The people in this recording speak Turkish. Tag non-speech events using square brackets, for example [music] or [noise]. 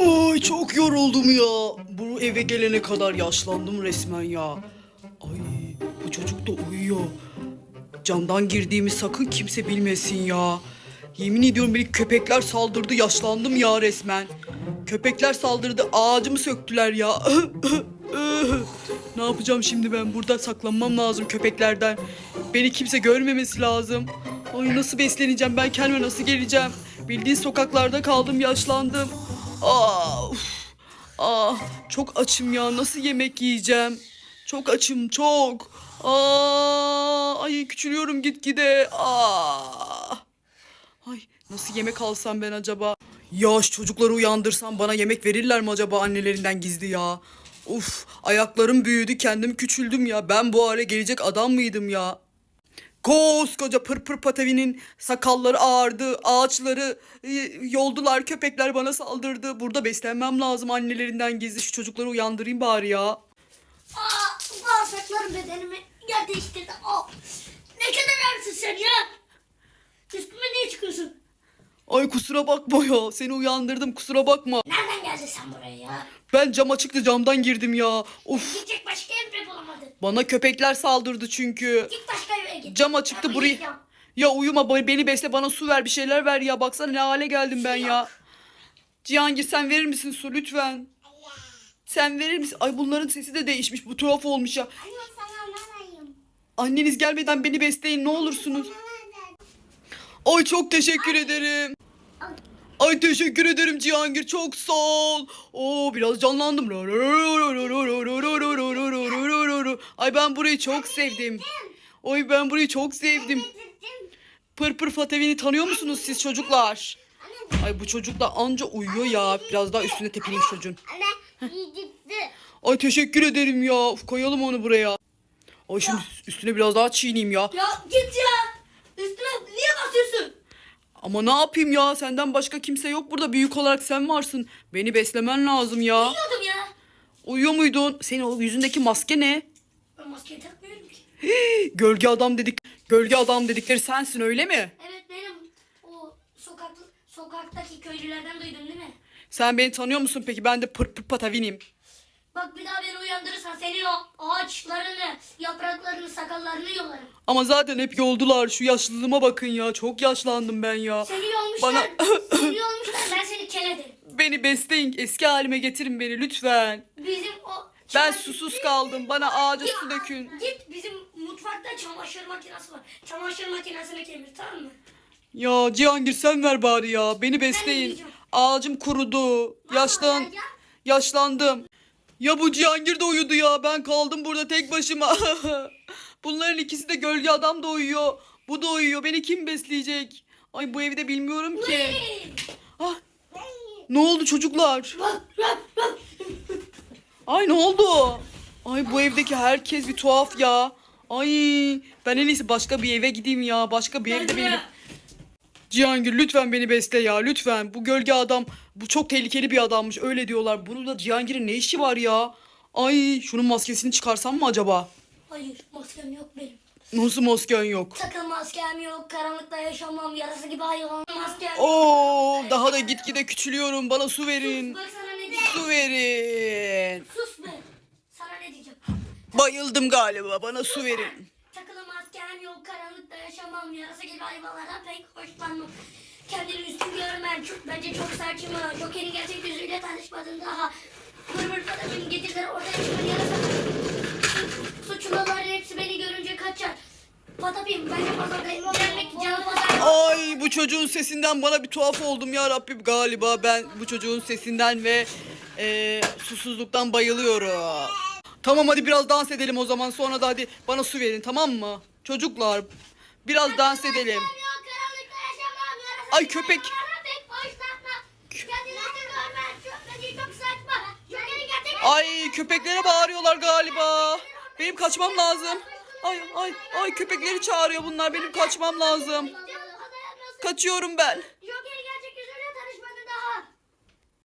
Ay çok yoruldum ya. Bu eve gelene kadar yaşlandım resmen ya. Ay bu çocuk da uyuyor. Camdan girdiğimi sakın kimse bilmesin ya. Yemin ediyorum beni köpekler saldırdı yaşlandım ya resmen. Köpekler saldırdı ağacımı söktüler ya. ne yapacağım şimdi ben burada saklanmam lazım köpeklerden. Beni kimse görmemesi lazım. Ay nasıl besleneceğim ben kendime nasıl geleceğim. Bildiğin sokaklarda kaldım yaşlandım. Ah, uf. ah çok açım ya nasıl yemek yiyeceğim. Çok açım çok. Aa, ay küçülüyorum gitgide. Aa. Ay nasıl yemek alsam ben acaba? Ya çocukları uyandırsam bana yemek verirler mi acaba annelerinden gizli ya? Uf ayaklarım büyüdü kendim küçüldüm ya. Ben bu hale gelecek adam mıydım ya? Koskoca pırpır patavinin sakalları ağardı, ağaçları e, yoldular, köpekler bana saldırdı. Burada beslenmem lazım annelerinden gizli. Şu çocukları uyandırayım bari ya. Aa, bağırsaklarım bedenimi yer değiştirdi. Aa, ne kadar ağırsın sen ya? Üstüme niye çıkıyorsun? Ay kusura bakma ya. Seni uyandırdım kusura bakma. Nereden geldin sen buraya ya? Ben cama çıktı camdan girdim ya. Of. Gidecek başka mi bulamadın? Bana köpekler saldırdı çünkü. Git başka git. Cama çıktı Ya, burayı. uyuyacağım. Ya uyuma beni besle bana su ver bir şeyler ver ya. Baksana ne hale geldim ben ya. Cihangir sen verir misin su lütfen? Sen verir misin? Ay bunların sesi de değişmiş. Bu tuhaf olmuş ya. Anne sana nanayım. Anneniz gelmeden beni besleyin ne olursunuz. Ay çok teşekkür ederim. Ay teşekkür ederim Cihangir çok sağ ol. Oo biraz canlandım. Ay ben burayı çok sevdim. Oy ben burayı çok sevdim. Pırpır Fatevini tanıyor musunuz siz çocuklar? Ay bu çocuk da anca uyuyor ya. Biraz daha üstüne tepineyim çocuğun. Ay teşekkür ederim ya. Uf, koyalım onu buraya. Ay şimdi üstüne biraz daha çiğneyim ya. Ya git ya. Üstüne niye basıyorsun? Ama ne yapayım ya? Senden başka kimse yok burada. Büyük olarak sen varsın. Beni beslemen lazım ya. Yiyordum ya. Uyuyor muydun? Senin o yüzündeki maske ne? Ben maskeyi takmıyorum. Gölge adam dedik. Gölge adam dedikleri sensin öyle mi? Evet benim o sokak sokaktaki köylülerden duydun değil mi? Sen beni tanıyor musun peki? Ben de pır pır patavinim. Bak bir daha beni uyandırırsan senin o ağaçlarını, yapraklarını, sakallarını yolarım. Ama zaten hep yoldular. Şu yaşlılığıma bakın ya. Çok yaşlandım ben ya. Seni yolmuşlar. Bana- seni yolmuşlar ben seni kel ederim. [laughs] Beni besleyin. Eski halime getirin beni lütfen. Bizim o... Ben susuz kaldım. Bana ağaca su dökün. Git bizim mutfakta çamaşır makinesi var. Çamaşır makinesine kemir tamam mı? Ya Cihangir sen ver bari ya. Beni besleyin. yiyeceğim. Ağacım kurudu. Yaşlan yaşlandım. Ya bu Cihangir de uyudu ya. Ben kaldım burada tek başıma. [laughs] Bunların ikisi de gölge adam da uyuyor. Bu da uyuyor. Beni kim besleyecek? Ay bu evde bilmiyorum ki. Ah, ne oldu çocuklar? Ay ne oldu? Ay bu evdeki herkes bir tuhaf ya. Ay ben en iyisi başka bir eve gideyim ya. Başka bir evde beni... Cihangir lütfen beni besle ya lütfen. Bu gölge adam bu çok tehlikeli bir adammış öyle diyorlar. Bunun da Cihangir'in ne işi var ya? Ay şunun maskesini çıkarsam mı acaba? Hayır maskem yok benim. Nasıl masken yok? Sakın maskem yok. Karanlıkta yaşamam. Yarası gibi hayvan. Maskem yok. Oo daha da gitgide küçülüyorum. Bana su verin. Bak sana ne. Su verin. Sus be. Bayıldım galiba. Bana su verin. Takılı maskem yok. Karanlıkta yaşamam. Yarası gibi hayvanlardan pek hoşlanmam. Kendini üstün görmen çok, bence çok saçma. Joker'in gerçek yüzüyle tanışmadın daha. Mırmır Patamin getirdiler ortaya çıkan yarasa. Suçluların hepsi beni görünce kaçar. Patapim bence fazla canı fazla. Ay bu çocuğun sesinden bana bir tuhaf oldum ya Rabbim galiba ben bu çocuğun sesinden ve e, susuzluktan bayılıyorum. Tamam hadi biraz dans edelim o zaman sonra da hadi bana su verin tamam mı? Çocuklar biraz dans edelim. Ay, köpek. Ay köpeklere bağırıyorlar galiba. Benim kaçmam lazım. Ay ay ay köpekleri çağırıyor bunlar benim kaçmam lazım. Kaçıyorum ben.